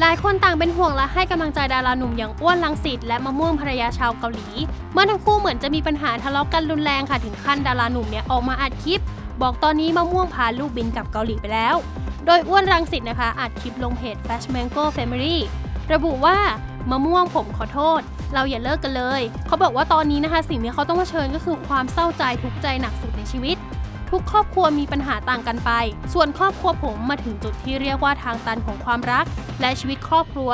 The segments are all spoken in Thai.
หลายคนต่างเป็นห่วงและให้กำลังใจดาราหนุ่มอย่างอ้วนลังสิตและมะม่วงภรรยาชาวเกาหลี เมื่อทั้งคู่เหมือนจะมีปัญหาทะเลาะกันรุนแรงค่ะถึงขั้นดาราหนุ่มเนี่ยออกมาอัดคลิป บอกตอนนี้มะม่วงพาลูกบินกลับเกาหลีไปแล้ว โดยอ้วนรังสิตนะคะอัดคลิปลงเพจ Flash Mango Family ระบุว่ามะม่วงผมขอโทษ เราอย่าเลิกกันเลย เขาบอกว่าตอนนี้นะคะสิ่งที่เขาต้องเผชิญก็คือความเศร้าใจทุกข์ใจหนักสุดในชีวิต ทุกครอบครัวมีปัญหาต่างกันไป ส่วนครอบครัวผมมาถึงจุดที่เรียกว่าทางตันของความรัก และชีวิตครอบครัว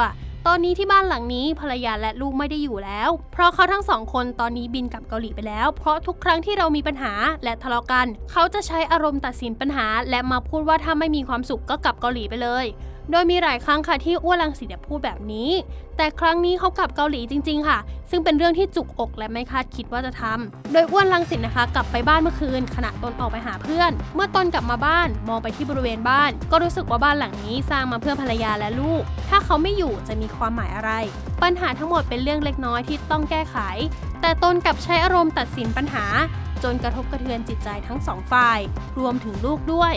ตอนนี้ที่บ้านหลังนี้ภรรยาและลูกไม่ได้อยู่แล้ว เพราะเขาทั้งสองคนตอนนี้บินกลับเกาหลีไปแล้ว เพราะทุกครั้งที่เรามีปัญหาและทะเลาะกัน เขาจะใช้อารมณ์ตัดสินปัญหา และมาพูดว่าถ้าไม่มีความสุขก็กลับเกาหลีไปเลย โดยมีหลายครั้งค่ะที่อ้วนลังสิตเนี่ยพูดแบบนี้ แต่ครั้งนี้เขากลับเกาหลีจริง ๆ ค่ะ ซึ่งเป็นเรื่องที่จุกอกและไม่คาดคิดว่าจะทำโดยอ้วนลังสิตนะคะ กลับไปบ้านเมื่อคืน ขณะตนออกไปหาเพื่อน เมื่อตนกลับมาบ้านมองไปที่บริเวณบ้าน ก็รู้สึกว่าบ้านหลังนี้สร้างมาเพื่อภรรยาและลูก ถ้าเขาไม่อยู่จะมีความหมายอะไร ปัญหาทั้งหมดเป็นเรื่องเล็กน้อยที่ต้องแก้ไข แต่ตนกลับใช้อารมณ์ตัดสินปัญหาจนกระทบกระเทือนจิตใจทั้งสองฝ่าย รวมถึงลูกด้วย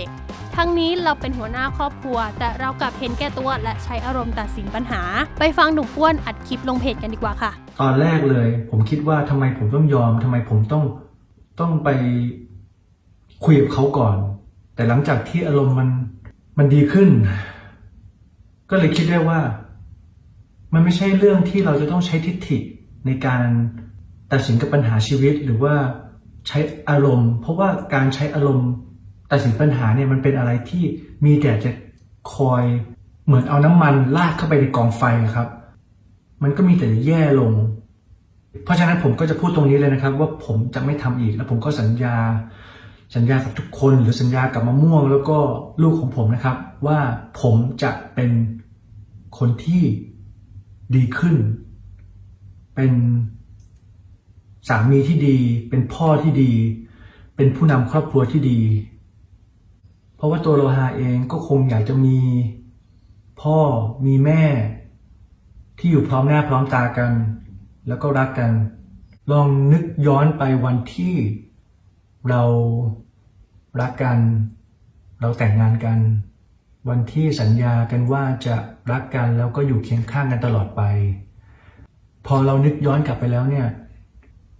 ทั้งนี้เราเป็นหัวหน้าครอบครัว แต่เรากลับเห็นแก่ตัวและใช้อารมณ์ตัดสินปัญหา ไปฟังหนุ่มอ้วนอัดคลิปลงเพจกันดีกว่าค่ะ ตอนแรกเลย ผมคิดว่าทำไมผมต้องยอมทำไมผมต้องต้องไปคุยกับเขาก่อน แต่หลังจากที่อารมณ์มันมันดีขึ้น ก็เลยคิดได้ว่า มันไม่ใช่เรื่องที่เราจะต้องใช้ทิฏฐิในการตัดสินกับปัญหาชีวิตหรือว่าใช้อารมณ์ เพราะว่าการใช้อารมณ์ แตัดสินปัญหาเนี่ยมันเป็นอะไรที่มีแต่จะคอยเหมือนเอาน้ำมันลาดเข้าไปในกองไฟครับ มันก็มีแต่แย่ลง เพราะฉะนั้นผมก็จะพูดตรงนี้เลยนะครับ ว่าผมจะไม่ทำอีกแล้วผมก็สัญญา สัญญากับทุกคนหรือสัญญากับมะม่วง แล้วก็ลูกของผมนะครับ ว่าผมจะเป็นคนที่ดีขึ้น เป็นสามีที่ดี เป็นพ่อที่ดี เป็นผู้นำครอบครัวที่ดี ราะว่าตัวโลหาเองก็คงอยากจะมีพ่อมีแม่ ที่อยู่พร้อมหน้าพร้อมตากัน แล้วก็รักกัน ลองนึกย้อนไปวันที่เรารักกัน เราแต่งงานกัน วันที่สัญญากันว่าจะรักกันแล้วก็อยู่เคียงข้างกันตลอดไป พอเรานึกย้อนกลับไปแล้วเนี่ย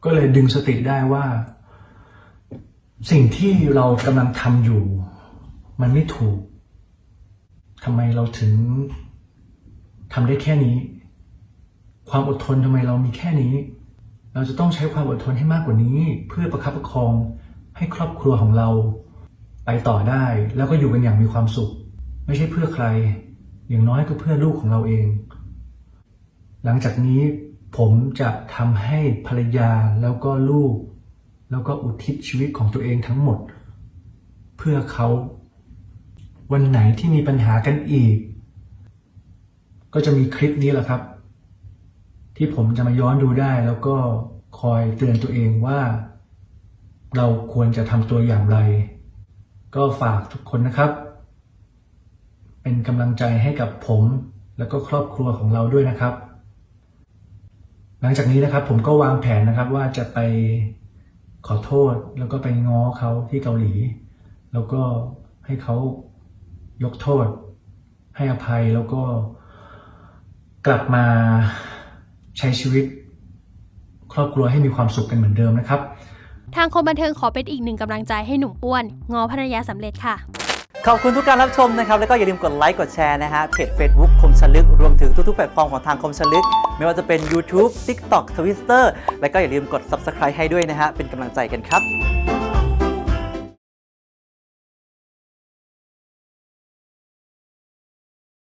ก็เลยดึงสติได้ว่า สิ่งที่เรากำลังทำอยู่ มันไม่ถูกทำไมเราถึงทำได้แค่นี้ ความอดทนทำไมเรามีแค่นี้ เราจะต้องใช้ความอดทนให้มากกว่านี้ เพื่อประคับประคองให้ครอบครัวของเรา ไปต่อได้แล้วก็อยู่กันอย่างมีความสุข ไม่ใช่เพื่อใคร อย่างน้อยก็เพื่อลูกของเราเอง หลังจากนี้ผมจะทำให้ภรรยาแล้วก็ลูก แล้วก็อุทิศชีวิตของตัวเองทั้งหมด เพื่อเขา วันไหนที่มีปัญหากันอีก ก็จะมีคลิปนี้แหละครับ ที่ผมจะมาย้อนดูได้แล้วก็คอยเตือนตัวเองว่า เราควรจะทำตัวอย่างไร ก็ฝากทุกคนนะครับ เป็นกำลังใจให้กับผมแล้วก็ครอบครัวของเราด้วยนะครับ หลังจากนี้นะครับผมก็วางแผนนะครับว่าจะไปขอโทษแล้วก็ไปง้อเขาที่เกาหลี แล้วก็ให้เขา ยกโทษ ให้อภัยแล้วก็กลับมาใช้ชีวิต ครอบครัวให้มีความสุขกันเหมือนเดิมนะครับ ทางคนบันเทิงขอเป็นอีกหนึ่งกำลังใจให้หนุ่มอ้วน งอภรรยาสำเร็จค่ะ ขอบคุณทุกการรับชมนะครับ แล้วก็อย่าลืมกดไลค์ กดแชร์นะฮะเพจ Facebook คมชลึก รวมถึงทุกๆแพลตฟอร์มของทางคมชลึก ไม่ว่าจะเป็น YouTube TikTok Twitter แล้วก็อย่าลืมกด Subscribe ให้ด้วยนะฮะเป็นกำลังใจกันครับ